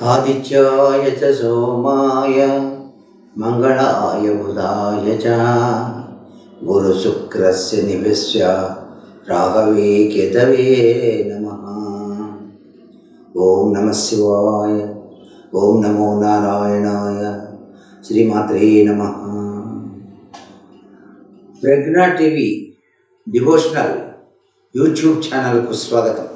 ఆదిత్యాయ చ సోమాయ మంగళాయ బుధాయ చ గురుశుక్రస్య నివిశ్య రాఘవే కేతవే నమ ఓం నమ శివాయ ఓం నమో నారాయణాయ శ్రీమాత్రే నమ ప్రజ్ఞా టీవీ డివోషనల్ యూట్యూబ్ ఛానల్కు స్వాగతం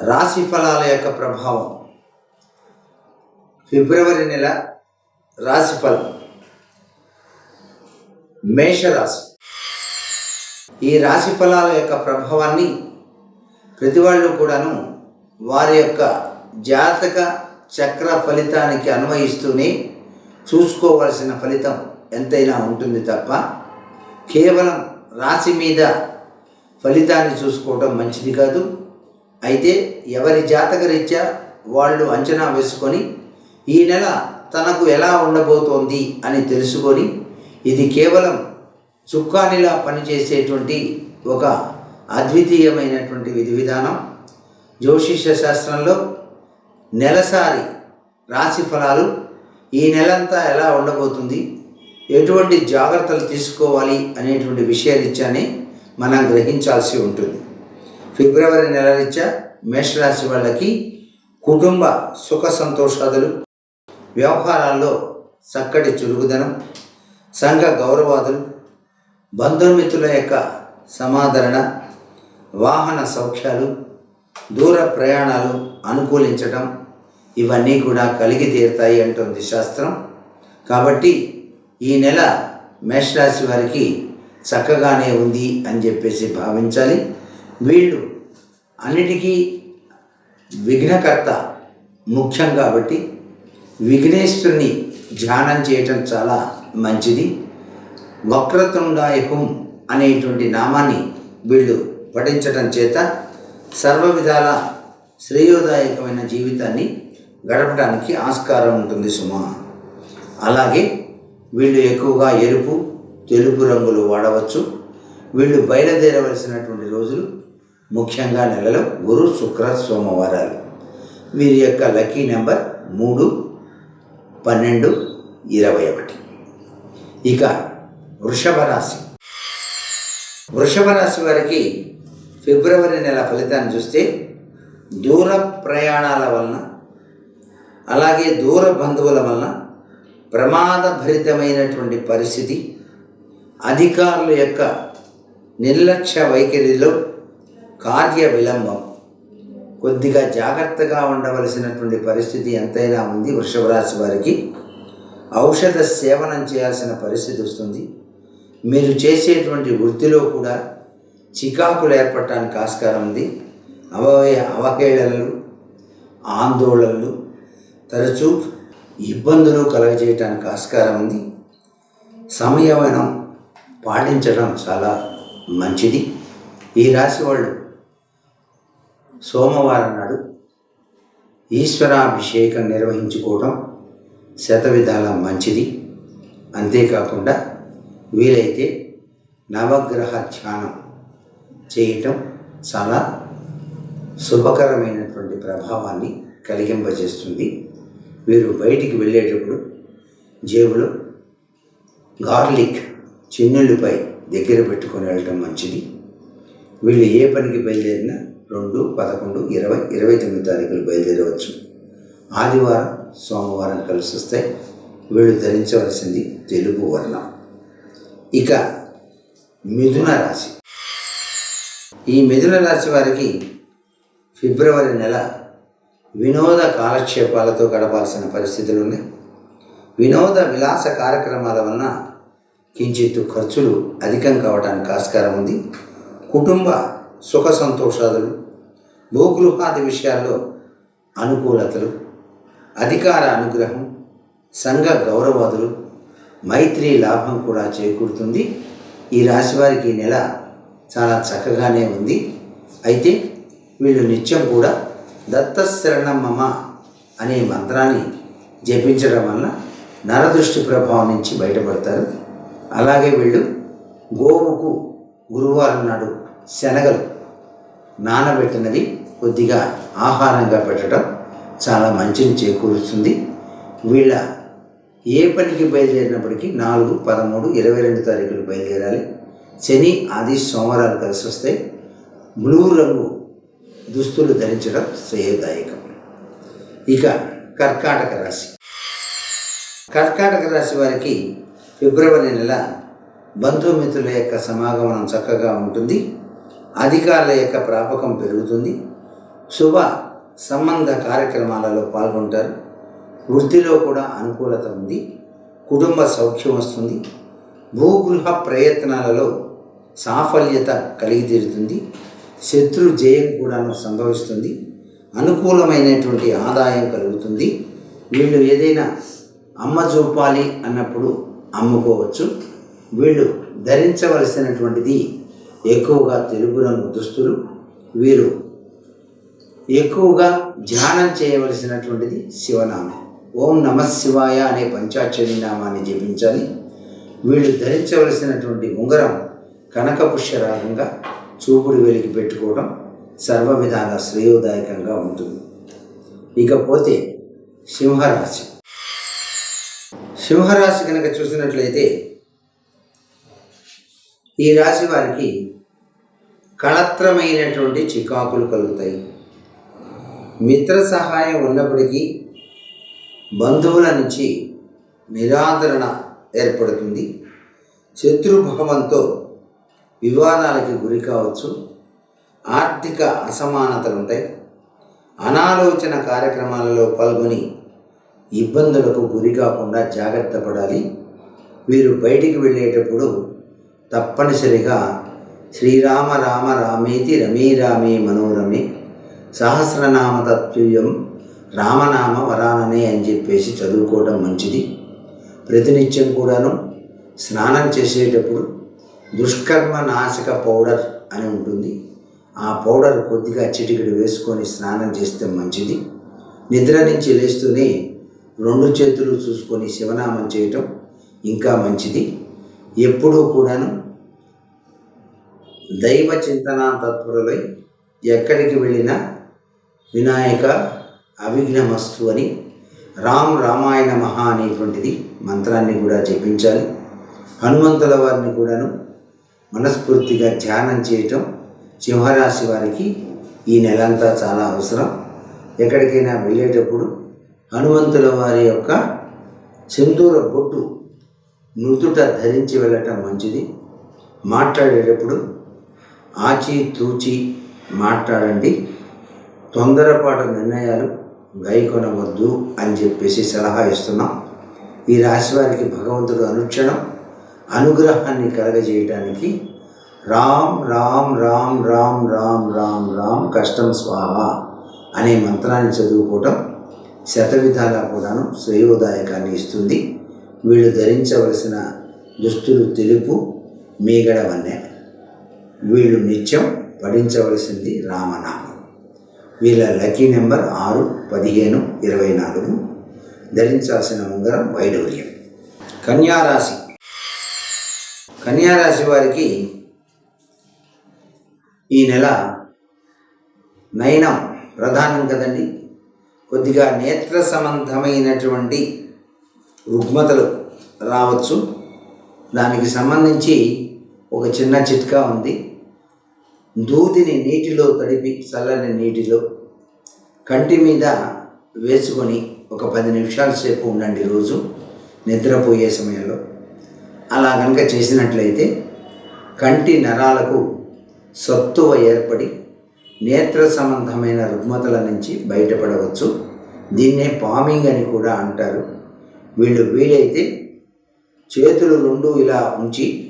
రాశి ఫలాల యొక్క ప్రభావం. ఫిబ్రవరి నెల రాశి ఫలం. మేషరాశి. ఈ రాశి ఫలాల యొక్క ప్రభావాన్ని ప్రతి వాళ్ళు కూడాను వారి యొక్క జాతక చక్ర ఫలితానికి అన్వయిస్తూనే చూసుకోవలసిన ఫలితం ఎంతైనా ఉంటుంది తప్ప కేవలం రాశి మీద ఫలితాన్ని చూసుకోవడం మంచిది కాదు. అయితే ఎవరి జాతక రీత్యా వాళ్ళు అంచనా వేసుకొని ఈ నెల తనకు ఎలా ఉండబోతోంది అని తెలుసుకొని ఇది కేవలం చుక్కానిలా పనిచేసేటువంటి ఒక అద్వితీయమైనటువంటి విధి విధానం. జ్యోతిష శాస్త్రంలో నెలసారి రాశి ఫలాలు ఈ నెలంతా ఎలా ఉండబోతుంది ఎటువంటి జాగ్రత్తలు తీసుకోవాలి అనేటువంటి విషయరీత్యానే మనం గ్రహించాల్సి ఉంటుంది. ఫిబ్రవరి నెల రీత్యా మేషరాశి వాళ్ళకి కుటుంబ సుఖ సంతోషాదులు వ్యవహారాల్లో చక్కటి చురుకుదనం సంఘ గౌరవాదులు బంధుమిత్రుల యొక్క సమాదరణ వాహన సౌఖ్యాలు దూర ప్రయాణాలు అనుకూలించటం ఇవన్నీ కూడా కలిగి తీరుతాయి అంటుంది శాస్త్రం. కాబట్టి ఈ నెల మేషరాశి వారికి చక్కగానే ఉంది అని చెప్పేసి భావించాలి. వీళ్ళు అన్నిటికీ విఘ్నకర్త ముఖ్యం కాబట్టి విఘ్నేశ్వరుని ధ్యానం చేయటం చాలా మంచిది. వక్రతుండాయ హుం అనేటువంటి నామాన్ని వీళ్ళు పఠించటం చేత సర్వ విధాల శ్రేయోదాయకమైన జీవితాన్ని గడపడానికి ఆస్కారం ఉంటుంది సుమా. అలాగే వీళ్ళు ఎక్కువగా ఎరుపు తెలుపు రంగులు వాడవచ్చు. వీళ్ళు బయలుదేరవలసినటువంటి రోజులు ముఖ్యంగా నెలలో గురు శుక్ర సోమవారాలు. వీరి యొక్క లక్కీ నెంబర్ మూడు పన్నెండు ఇరవై ఒకటి. ఇక వృషభ రాశి. వృషభ రాశి వారికి ఫిబ్రవరి నెల ఫలితాన్ని చూస్తే దూర ప్రయాణాల వలన అలాగే దూర బంధువుల వలన ప్రమాదభరితమైనటువంటి పరిస్థితి అధికారుల యొక్క నిర్లక్ష్య వైఖరిలో కార్య విలంబం. కొద్దిగా జాగ్రత్తగా ఉండవలసినటువంటి పరిస్థితి ఎంతైనా ఉంది వృషభరాశి వారికి. ఔషధ సేవనం చేయాల్సిన పరిస్థితి వస్తుంది. మీరు చేసేటువంటి వృత్తిలో కూడా చికాకులు ఏర్పడటానికి ఆస్కారం ఉంది. అవయ అవహేళనలు ఆందోళనలు తరచూ ఇబ్బందులు కలగజేయటానికి ఆస్కారం ఉంది. సమయవనం పాటించడం చాలా మంచిది. ఈ రాశి వాళ్ళు సోమవారం నాడు ఈశ్వరాభిషేకం నిర్వహించుకోవడం శతవిధాల మంచిది. అంతేకాకుండా వీలైతే నవగ్రహ ధ్యానం చేయటం చాలా శుభకరమైనటువంటి ప్రభావాన్ని కలిగింపజేస్తుంది. వీరు బయటికి వెళ్ళేటప్పుడు జేబులో గార్లిక్ చిన్నులపై దగ్గర పెట్టుకొని వెళ్ళటం మంచిది. వీళ్ళు ఏ పనికి బయలుదేరినా రెండు పదకొండు ఇరవై ఇరవై తొమ్మిది తారీఖులు బయలుదేరవచ్చు. ఆదివారం సోమవారం కలిసి వస్తే వీళ్ళు ధరించవలసింది తెలుపు వర్ణం. ఇక మిథున రాశి. ఈ మిథున రాశి వారికి ఫిబ్రవరి నెల వినోద కాలక్షేపాలతో గడపాల్సిన పరిస్థితులు ఉన్నాయి. వినోద విలాస కార్యక్రమాల వలన కించిత్తు ఖర్చులు అధికం కావడానికి ఆస్కారం ఉంది. కుటుంబ సుఖ సంతోషాలు భూగృహాది విషయాల్లో అనుకూలతలు అధికార అనుగ్రహం సంఘ గౌరవాదులు మైత్రి లాభం కూడా చేకూరుతుంది. ఈ రాశి వారికి నెల చాలా చక్కగానే ఉంది. అయితే వీళ్ళు నిత్యం కూడా దత్తశరణం మమ అనే మంత్రాన్ని జపించడం వల్ల నరదృష్టి ప్రభావం నుంచి బయటపడతారు. అలాగే వీళ్ళు గోవుకు గురువారం నాడు శనగలు నానబెట్టినది కొద్దిగా ఆహారంగా పెట్టడం చాలా మంచిని చేకూరుస్తుంది. వీళ్ళ ఏ పనికి బయలుదేరినప్పటికీ నాలుగు పదమూడు ఇరవై రెండు తారీఖులు బయలుదేరాలి. శని ఆది సోమవారాలు కలిసి వస్తే బ్లూ రంగు దుస్తులు ధరించడం శ్రేయదాయకం. ఇక కర్కాటక రాశి. కర్కాటక రాశి వారికి ఫిబ్రవరి నెల బంధుమిత్రుల యొక్క సమాగమనం చక్కగా ఉంటుంది. అధికారుల యొక్క ప్రాపకం పెరుగుతుంది. శుభ సంబంధ కార్యక్రమాలలో పాల్గొంటారు. వృత్తిలో కూడా అనుకూలత ఉంది. కుటుంబ సౌఖ్యం వస్తుంది. భూగృహ ప్రయత్నాలలో సాఫల్యత కలిగి తీరుతుంది శత్రు జయం కూడాను సంభవిస్తుంది. అనుకూలమైనటువంటి ఆదాయం కలుగుతుంది. వీళ్ళు ఏదైనా అమ్మ చూపాలి అన్నప్పుడు అమ్ముకోవచ్చు. వీళ్ళు ధరించవలసినటువంటిది ఎక్కువగా తెలుపు రంగు దుస్తులు వీరు ఎక్కువగా ధ్యానం చేయవలసినటువంటిది శివనామం. ఓం నమ శివాయ అనే పంచాక్షరి నామాన్ని జపించాలి. వీళ్ళు ధరించవలసినటువంటి ఉంగరం కనకపుష్యరాగంగా చూపుడు వెలికి పెట్టుకోవడం సర్వ విధాల శ్రేయోదాయకంగా ఉంటుంది. ఇకపోతే సింహరాశి. సింహరాశి కనుక చూసినట్లయితే ఈ రాశి వారికి కళత్రమైనటువంటి చికాకులు కలుగుతాయి. మిత్ర సహాయం ఉన్నప్పటికీ బంధువుల నుంచి నిరాదరణ ఏర్పడుతుంది. శత్రుభావంతో వివాదాలకి గురి కావచ్చు. ఆర్థిక అసమానతలు ఉంటాయి. అనాలోచన కార్యక్రమాలలో పాల్గొని ఇబ్బందులకు గురి కాకుండా జాగ్రత్త పడాలి. వీరు బయటికి వెళ్ళేటప్పుడు తప్పనిసరిగా శ్రీరామ రామ రామేతి రమే రామే మనోరమే సహస్రనామ తత్తుల్యం రామనామ వరాననే అని చెప్పేసి చదువుకోవడం మంచిది. ప్రతినిత్యం కూడాను స్నానం చేసేటప్పుడు దుష్కర్మ నాశక పౌడర్ అని ఉంటుంది. ఆ పౌడర్ కొద్దిగా చిటికెడు వేసుకొని స్నానం చేస్తే మంచిది. నిద్ర నుంచి లేస్తూనే రెండు చేతులు చూసుకొని శివనామం చేయటం ఇంకా మంచిది. ఎప్పుడూ కూడాను దైవ చింతన తత్పరులై ఎక్కడికి వెళ్ళినా వినాయక అవిఘ్నమస్తు అని రామ్ రామాయణ మహా అనేటువంటిది మంత్రాన్ని కూడా జపించాలి. హనుమంతుల వారిని కూడాను మనస్ఫూర్తిగా ధ్యానం చేయటం సింహరాశి వారికి ఈ నెలంతా చాలా అవసరం. ఎక్కడికైనా వెళ్ళేటప్పుడు హనుమంతుల వారి యొక్క సింధూర బొట్టు నుదుట ధరించి వెళ్ళటం మంచిది. మాట్లాడేటప్పుడు ఆచితూచి మాట్లాడండి. తొందరపాటు నిర్ణయాలు గైకొనవద్దు అని చెప్పేసి సలహా ఇస్తున్నాం. ఈ రాశి వారికి భగవంతుడు అనుక్షణం అనుగ్రహాన్ని కలగజేయటానికి రామ్ రామ్ రామ్ రామ్ రామ్ రామ్ రామ్ కష్టం స్వాహ అనే మంత్రాన్ని చదువుకోవటం శతవిధాలా కూడాను శ్రేయోదాయకాన్ని ఇస్తుంది. వీళ్ళు ధరించవలసిన దుస్తులు తెలుపు మీగడ వన్నె. వీళ్ళు నిత్యం పఠించవలసింది రామనామం. వీళ్ళ లక్కీ నెంబర్ ఆరు పదిహేను ఇరవై నాలుగు. ధరించాల్సిన ఉంగరం వైడూర్యం. కన్యారాశి. కన్యారాశి వారికి ఈ నెల నయనం ప్రధానం కదండి. కొద్దిగా నేత్ర సంబంధమైనటువంటి రుగ్మతలు రావచ్చు. దానికి సంబంధించి ఒక చిన్న చిట్కా ఉంది. దూదిని నీటిలో తడిపి చల్లని నీటిలో కంటి మీద వేసుకొని ఒక పది నిమిషాల సేపు ఉండండి రోజు నిద్రపోయే సమయంలో. అలా కనుక చేసినట్లయితే కంటి నరాలకు సత్తువ ఏర్పడి నేత్ర సంబంధమైన రుగ్మతల నుంచి బయటపడవచ్చు. దీన్నే పామింగ్ అని కూడా అంటారు. వీళ్ళు వీలైతే చేతులు రెండు ఇలా ఉంచి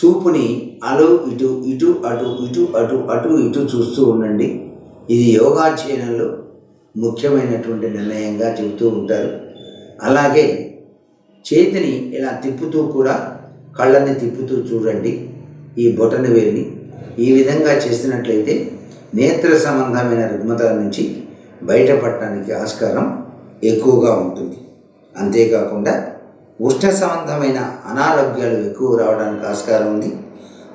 చూపుని అటు ఇటు ఇటు అటు ఇటు అటు అటు ఇటు చూస్తూ ఉండండి. ఇది యోగాధ్యయనంలో ముఖ్యమైనటువంటి నిర్ణయంగా చెబుతూ ఉంటారు. అలాగే చేతిని ఇలా తిప్పుతూ కూడా కళ్ళని తిప్పుతూ చూడండి ఈ బొటన వేలిని. ఈ విధంగా చేసినట్లయితే నేత్ర సంబంధమైన రుగ్మతల నుంచి బయటపడటానికి ఆస్కారం ఎక్కువగా ఉంటుంది. అంతేకాకుండా ఉష్ణ సంబంధమైన అనారోగ్యాలు ఎక్కువ రావడానికి ఆస్కారం ఉంది.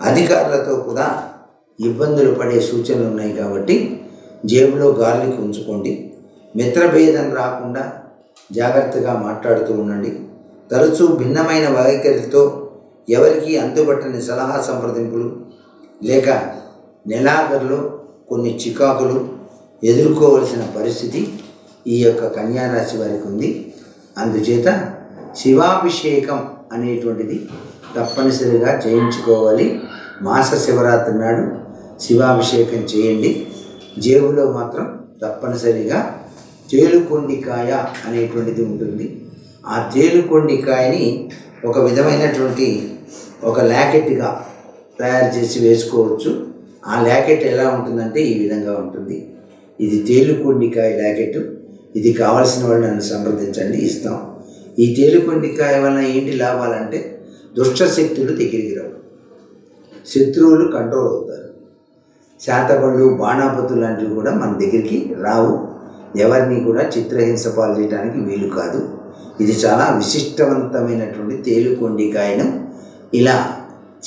అధికారులతో కూడా ఇబ్బందులు పడే సూచనలు ఉన్నాయి కాబట్టి జేబులో గార్లిక్ ఉంచుకోండి. మిత్రభేదం రాకుండా జాగ్రత్తగా మాట్లాడుతూ ఉండండి. తరచూ భిన్నమైన వైఖరితో ఎవరికి అందుబట్టని సలహా సంప్రదింపులు లేక నెలాఖరులో కొన్ని చికాకులు ఎదుర్కోవలసిన పరిస్థితి ఈ యొక్క కన్యారాశి వారికి ఉంది. అందుచేత శివాభిషేకం అనేటువంటిది తప్పనిసరిగా చేయించుకోవాలి మాస శివరాత్రి నాడు శివాభిషేకం చేయండి. జేబులో మాత్రం తప్పనిసరిగా తేలుకొండికాయ అనేటువంటిది ఉంటుంది. ఆ తేలుకొండికాయని ఒక విధమైనటువంటి ఒక ల్యాకెట్గా తయారు చేసి వేసుకోవచ్చు. ఆ ల్యాకెట్ ఎలా ఉంటుందంటే ఈ విధంగా ఉంటుంది. ఇది తేలుకొండికాయ ల్యాకెట్ ఇది కావలసిన వాళ్ళు నన్ను సంప్రదించండి. ఇస్తాం. ఈ తేలికొండికాయ వలన ఏంటి లాభాలంటే దుష్టశక్తులు దగ్గరికి రావు. శత్రువులు కంట్రోల్ అవుతారు. శాతపళ్ళు బాణాపతులు లాంటివి కూడా మన దగ్గరికి రావు. ఎవరిని కూడా చిత్రహింస పాలు చేయడానికి వీలు కాదు. ఇది చాలా విశిష్టవంతమైనటువంటి తేలుకొండికాయను ఇలా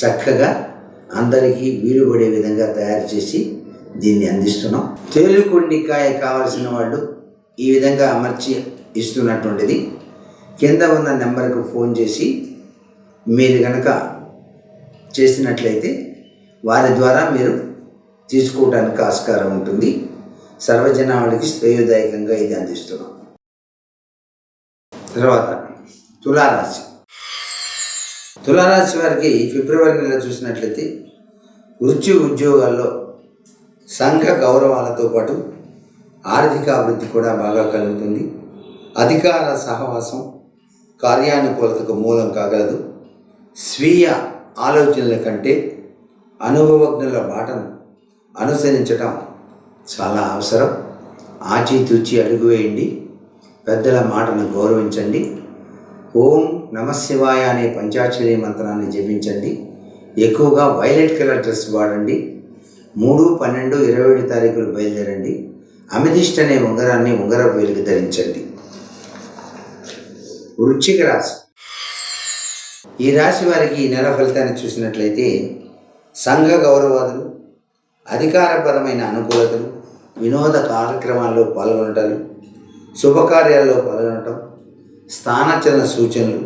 చక్కగా అందరికీ వీలు పడే విధంగా తయారు చేసి దీన్ని అందిస్తున్నాం. తేలుకొండికాయ కావలసిన వాళ్ళు ఈ విధంగా అమర్చి ఇస్తున్నటువంటిది. కింద ఉన్న నెంబర్కు ఫోన్ చేసి మీరు కనుక చేసినట్లయితే వారి ద్వారా మీరు తీసుకోవడానికి ఆస్కారం ఉంటుంది. సర్వజనావళికి శ్రేయోదాయకంగా ఇది అందిస్తున్నాం. తర్వాత తులారాశి. తులారాశి వారికి ఫిబ్రవరి నెల చూసినట్లయితే వృత్తి ఉద్యోగాల్లో సంఘ గౌరవాలతో పాటు ఆర్థిక అభివృద్ధి కూడా బాగా కలుగుతుంది. అధికార సహవాసం కార్యానుకూలతకు మూలం కాగలదు. స్వీయ ఆలోచనల కంటే అనుభవజ్ఞుల బాటను అనుసరించటం చాలా అవసరం. ఆచితూచి అడుగు వేయండి. పెద్దల మాటను గౌరవించండి. ఓం నమశివాయ అనే పంచాక్షరి మంత్రాన్ని జపించండి. ఎక్కువగా వైలెట్ కలర్ డ్రెస్ వాడండి. మూడు పన్నెండు ఇరవై ఏడు తారీఖులు బయలుదేరండి. అమిదిష్ట అనే ఉంగరాన్ని ఉంగర వేలికి ధరించండి. వృచ్చిక రాశి. ఈ రాశి వారికి ఈ నెల ఫలితాన్ని చూసినట్లయితే సంఘ గౌరవాదులు అధికారపరమైన అనుకూలతలు వినోద కార్యక్రమాల్లో పాల్గొనటాలు శుభకార్యాల్లో పాల్గొనటం స్థానచలన సూచనలు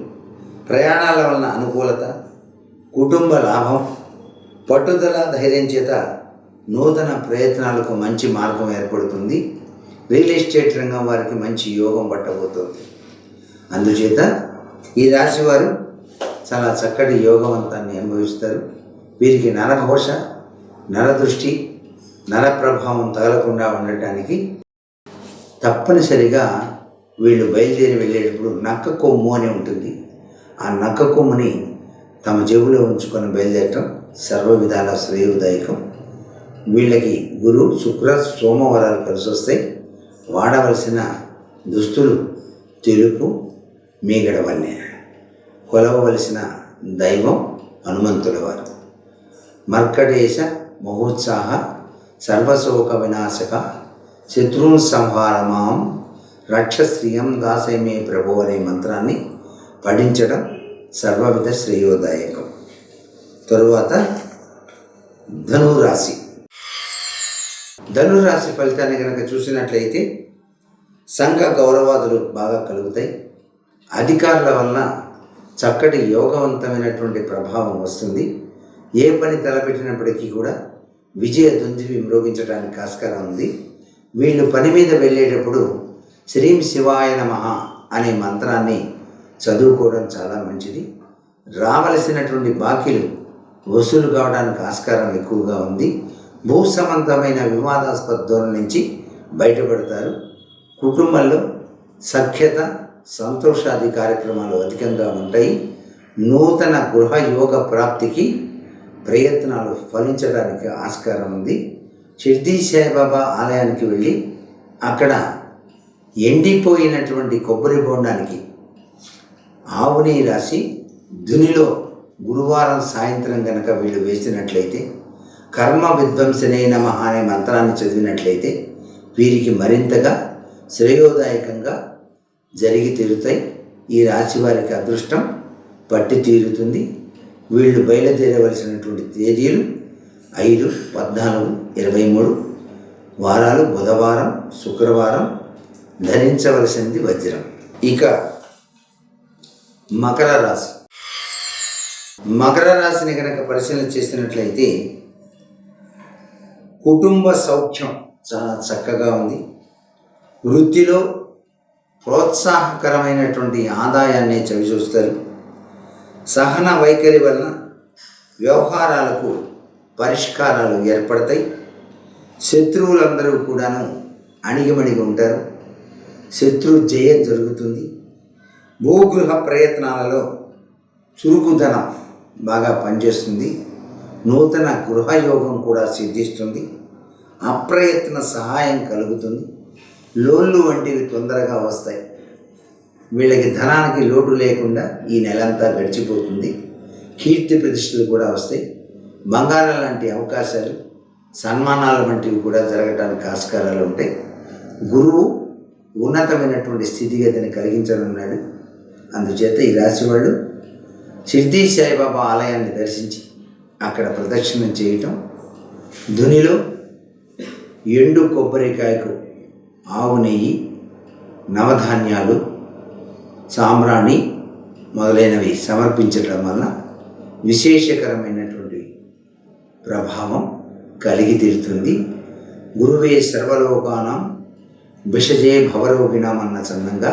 ప్రయాణాల వలన అనుకూలత కుటుంబ లాభం పట్టుదల ధైర్యం చేత నూతన ప్రయత్నాలకు మంచి మార్గం ఏర్పడుతుంది. రియల్ ఎస్టేట్ రంగం వారికి మంచి యోగం పట్టబోతోంది. అందుచేత ఈ రాశి వారు చాలా చక్కటి యోగవంతాన్ని అనుభవిస్తారు. వీరికి నరఘోష నరదృష్టి నర ప్రభావం తగలకుండా ఉండటానికి తప్పనిసరిగా వీళ్ళు బయలుదేరి వెళ్ళేటప్పుడు నక్క కొమ్ము అని ఉంటుంది. ఆ నక్క కొమ్ముని తమ జేబులో ఉంచుకొని బయలుదేరటం సర్వ విధాల శ్రేయోదాయకం. వీళ్ళకి గురు శుక్ర సోమవారాలు కలిసి వస్తాయి వాడవలసిన దుస్తులు తెలుపు మీగడ కొలవవలసిన దైవం హనుమంతుల వారు మర్కటేశ మహోత్సాహ సర్వశోక వినాశక శత్రున్ సంహారమాం రక్షశ్రియం దాసైమే ప్రభు అనే మంత్రాన్ని పఠించడం సర్వవిధ శ్రేయోదాయకం. తరువాత ధనురాశి. ధనురాశి ఫలితాన్ని కనుక చూసినట్లయితే సంఘ గౌరవాదులు బాగా కలుగుతాయి. అధికారుల వలన చక్కటి యోగవంతమైనటువంటి ప్రభావం వస్తుంది. ఏ పని తలపెట్టినప్పటికీ కూడా విజయ దుందివి మ్రోగించడానికి ఆస్కారం ఉంది. వీళ్ళు పని మీద వెళ్ళేటప్పుడు శ్రీం శివాయ నమ అనే మంత్రాన్ని చదువుకోవడం చాలా మంచిది. రావలసినటువంటి బాకీలు వసూలు కావడానికి ఆస్కారం ఎక్కువగా ఉంది. భూ సంబంధమైన వివాదాస్పద ధోరణి నుంచి బయటపడతారు. కుటుంబంలో సఖ్యత సంతోషాది కార్యక్రమాలు అధికంగా ఉంటాయి. నూతన గృహ యోగ ప్రాప్తికి ప్రయత్నాలు ఫలించడానికి ఆస్కారం ఉంది. షిర్దీ సాయిబాబా ఆలయానికి వెళ్ళి అక్కడ ఎండిపోయినటువంటి కొబ్బరి బోండానికి ఆవుని రాసి దునిలో గురువారం సాయంత్రం కనుక వీళ్ళు వేసినట్లయితే కర్మ విధ్వంసనే నమ అనే మంత్రాన్ని చదివినట్లయితే వీరికి మరింతగా శ్రేయోదాయకంగా జరిగి తీరుతాయి. ఈ రాశి వారికి అదృష్టం పట్టి తీరుతుంది. వీళ్ళు బయలుదేరవలసినటువంటి తేదీలు ఐదు పద్నాలుగు ఇరవై మూడు. వారాలు బుధవారం శుక్రవారం ధరించవలసింది వజ్రం. ఇక మకర రాశి. మకర రాశిని కనుక పరిశీలన చేసినట్లయితే కుటుంబ సౌఖ్యం చాలా చక్కగా ఉంది. వృత్తిలో ప్రోత్సాహకరమైనటువంటి ఆదాయాన్ని చవిచూస్తారు. సహన వైఖరి వలన వ్యవహారాలకు పరిష్కారాలు ఏర్పడతాయి. శత్రువులందరూ కూడాను అణిగిమణిగి ఉంటారు. శత్రు జయం జరుగుతుంది. భూగృహ ప్రయత్నాలలో చురుకుదనం బాగా పనిచేస్తుంది. నూతన గృహయోగం కూడా సిద్ధిస్తుంది. అప్రయత్న సహాయం కలుగుతుంది. లోన్లు వంటివి తొందరగా వస్తాయి. వీళ్ళకి ధనానికి లోటు లేకుండా ఈ నెలంతా గడిచిపోతుంది. కీర్తి ప్రతిష్టలు కూడా వస్తాయి. బంగారం లాంటి అవకాశాలు సన్మానాలు వంటివి కూడా జరగటానికి ఆస్కారాలు ఉంటాయి. గురువు ఉన్నతమైనటువంటి స్థితిగతిని కలిగించనున్నాడు. అందుచేత ఈ రాశి వాళ్ళు షిర్దీ సాయిబాబా ఆలయాన్ని దర్శించి అక్కడ ప్రదక్షిణం చేయటం. ధునిలో ఎండు కొబ్బరికాయకు ఆవు నెయ్యి నవధాన్యాలు సాంబ్రాణి మొదలైనవి సమర్పించటం వలన విశేషకరమైనటువంటి ప్రభావం కలిగి తీరుతుంది. గురువే సర్వలోకానం విషజే భవరోగిణం అన్న చందంగా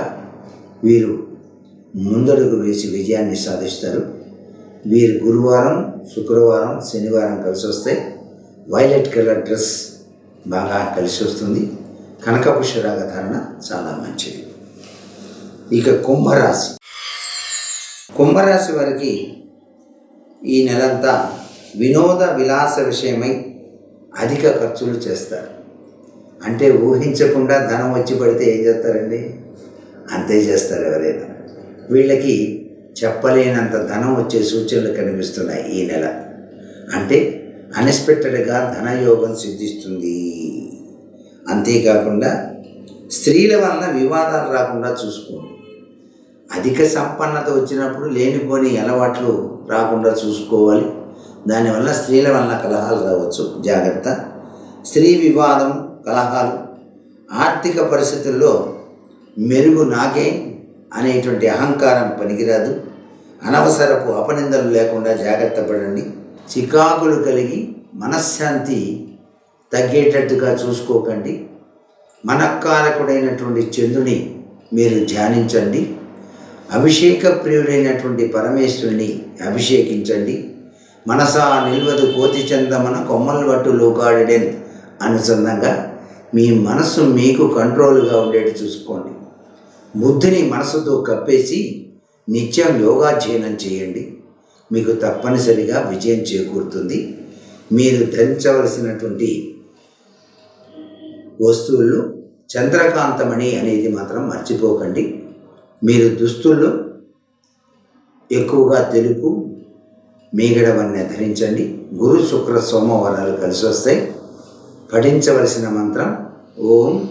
వీరు ముందడుగు వేసి విజయాన్ని సాధిస్తారు. వీరు గురువారం శుక్రవారం శనివారం కలిసి వస్తే వైలెట్ కలర్ డ్రెస్ బాగా కలిసి వస్తుంది కనకపుష్యరాగ ధారణ చాలా మంచిది. ఇక కుంభరాశి. కుంభరాశి వారికి ఈ నెలంతా వినోద విలాస విషయమై అధిక ఖర్చులు చేస్తారు. అంటే ఊహించకుండా ధనం వచ్చి పడితే ఏం చేస్తారండి? అంతే చేస్తారు ఎవరైనా. వీళ్ళకి చెప్పలేనంత ధనం వచ్చే సూచనలు కనిపిస్తున్నాయి ఈ నెల. అంటే అన్ఎక్స్పెక్టెడ్గా ధనయోగం సిద్ధిస్తుంది. అంతేకాకుండా స్త్రీల వలన వివాదాలు రాకుండా చూసుకోండి. అధిక సంపన్నత వచ్చినప్పుడు లేనిపోని అలవాట్లు రాకుండా చూసుకోవాలి. దానివల్ల స్త్రీల వలన కలహాలు రావచ్చు. జాగ్రత్త. స్త్రీ వివాదం కలహాలు ఆర్థిక పరిస్థితుల్లో మెరుగు నాకే అనేటువంటి అహంకారం పనికిరాదు. అనవసరపు అపనిందలు లేకుండా జాగ్రత్త పడండి. చికాకులు కలిగి మనశ్శాంతి తగ్గేటట్టుగా చూసుకోకండి. మనకారకుడైనటువంటి చంద్రుని మీరు ధ్యానించండి. అభిషేక ప్రియుడైనటువంటి పరమేశ్వరుని అభిషేకించండి. మనసా నిల్వదు కోతి చందమన కొమ్మలు వట్టు లోకాడెన్ అనుసంధంగా మీ మనసు మీకు కంట్రోల్గా ఉండేట్టు చూసుకోండి. బుద్ధిని మనసుతో కప్పేసి నిత్యం యోగాధ్యయనం చేయండి. మీకు తప్పనిసరిగా విజయం చేకూరుతుంది. మీరు ధరించవలసినటువంటి వస్తువుల్లో చంద్రకాంతమణి అనేది మాత్రం మర్చిపోకండి. మీరు దుస్తుల్లో ఎక్కువగా తెలుపు మీగడవన్నీ ధరించండి. గురు శుక్ర సోమవారాలు కలిసి వస్తాయి. పఠించవలసిన మంత్రం ఓం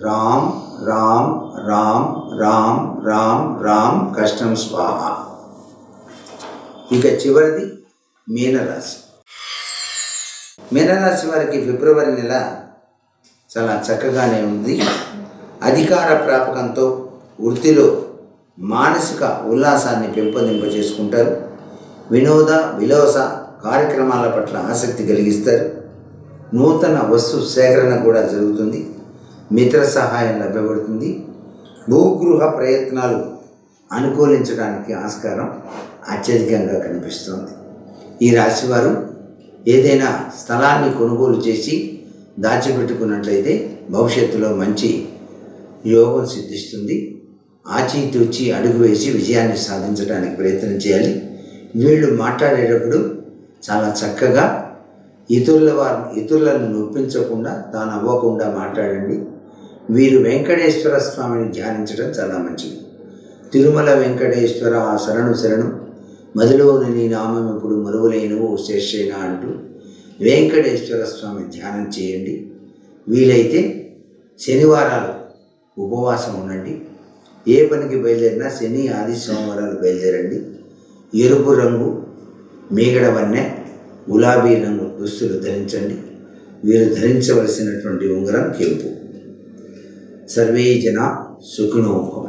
రామ్ రామ్ రామ్ రామ్ రామ్ రామ్ కష్టం స్వాహ. ఇక చివరిది మీనరాశి. మీనరాశి వారికి ఫిబ్రవరి నెల చాలా చక్కగానే ఉంది. అధికార ప్రాపకంతో వృత్తిలో మానసిక ఉల్లాసాన్ని పెంపొందింపజేసుకుంటారు. వినోద విలోస కార్యక్రమాల పట్ల ఆసక్తి కలిగిస్తారు. నూతన వస్తు సేకరణ కూడా జరుగుతుంది. మిత్ర సహాయం లభ్యపడుతుంది. భూగృహ ప్రయత్నాలు అనుకూలించడానికి ఆస్కారం అత్యధికంగా కనిపిస్తుంది. ఈ రాశివారు ఏదైనా స్థలాన్ని కొనుగోలు చేసి దాచిపెట్టుకున్నట్లయితే భవిష్యత్తులో మంచి యోగం సిద్ధిస్తుంది. ఆచితూచి అడుగు వేసి విజయాన్ని సాధించడానికి ప్రయత్నం చేయాలి. వీళ్ళు మాట్లాడేటప్పుడు చాలా చక్కగా ఇతరుల వారు ఇతరులను నొప్పించకుండా తాను అవ్వకుండా మాట్లాడండి. వీరు వెంకటేశ్వర స్వామిని ధ్యానించడం చాలా మంచిది. తిరుమల వెంకటేశ్వర ఆ శరణు శరణు మదిలోని నీ నామం ఇప్పుడు మరువలేనువు శేషేన అంటూ వెంకటేశ్వర స్వామి ధ్యానం చేయండి. వీలైతే శనివారాలు ఉపవాసం ఉండండి. ఏ పనికి బయలుదేరినా శని ఆది సోమవారాలు బయలుదేరండి. ఎరుపు రంగు మీగడ వన్నె గులాబీ రంగు దుస్తులు ధరించండి. వీరు ధరించవలసినటువంటి ఉంగరం కెంపు. సర్వే జన సుఖినో భవంతు.